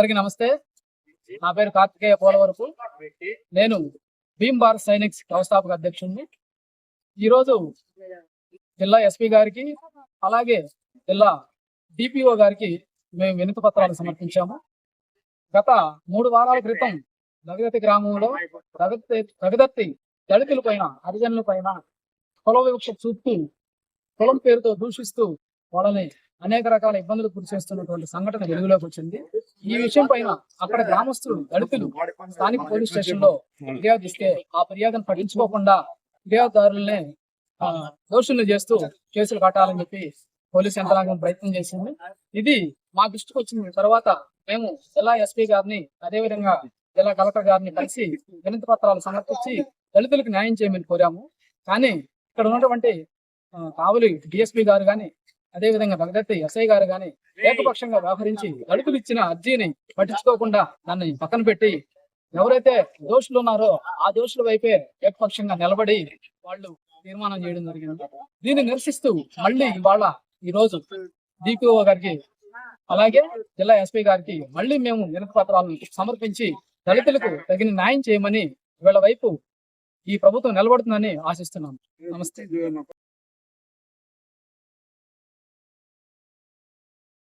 అందరికీ నమస్తే. నా పేరు కార్తికేయ పోలవరపు. నేను భీమ్ భారత్ సైనిక్స్ వ్యవస్థాపక అధ్యక్షుడిని ఈరోజు జిల్లా ఎస్పీ గారికి అలాగే జిల్లా డిపిఓ గారికి మేము వినతి పత్రాలు సమర్పించాము. గత మూడు వారాల క్రితం దగదత్తి గ్రామంలో రగదత్తి రగదత్తి దళితుల పైన హరిజనుల పైన కుల వివక్ష చూపుతూ కులం పేరుతో దూషిస్తూ వాళ్ళని అనేక రకాల ఇబ్బందులు గురి చేస్తున్నటువంటి సంఘటన వెలుగులోకి వచ్చింది. ఈ విషయం పైన అక్కడ గ్రామస్తులు దళితులు స్థానిక పోలీస్ స్టేషన్లో ఫిర్యాదు ఇస్తే ఆ ఫిర్యాదును పట్టించుకోకుండా ఫిర్యాదుదారులనే ఆ, దోషుల్ని చేస్తూ కేసులు కట్టాలని చెప్పి పోలీస్ యంత్రాంగం ప్రయత్నం చేసింది. ఇది మా దృష్టికి వచ్చిన తర్వాత మేము జిల్లా ఎస్పీ గారిని అదే విధంగా జిల్లా కలెక్టర్ గారిని కలిసి వినతి పత్రాలు సమర్పించి దళితులకు న్యాయం చేయమని కోరాము. కానీ ఇక్కడ ఉన్నటువంటి ఆ, కావలి డిఎస్పీ గారు కానీ అదే విధంగా భగదత్తి ఎస్ఐ గారు గాని ఏకపక్షంగా వ్యవహరించి దళితులు ఇచ్చిన అర్జీని పట్టించుకోకుండా దాన్ని పక్కన పెట్టి ఎవరైతే దోషులు ఉన్నారో ఆ దోషుల వైపే ఏకపక్షంగా నిలబడి వాళ్ళు తీర్మానం చేయడం జరిగింది. దీన్ని నిరసిస్తూ మళ్ళీ ఇవాళ ఈ రోజు డిపిఓ గారికి అలాగే జిల్లా ఎస్పీ గారికి మళ్ళీ మేము వినతి పత్రాలను సమర్పించి దళితులకు తగిన న్యాయం చేయమని వీళ్ళ వైపు ఈ ప్రభుత్వం నిలబడుతుందని ఆశిస్తున్నాం. నమస్తే.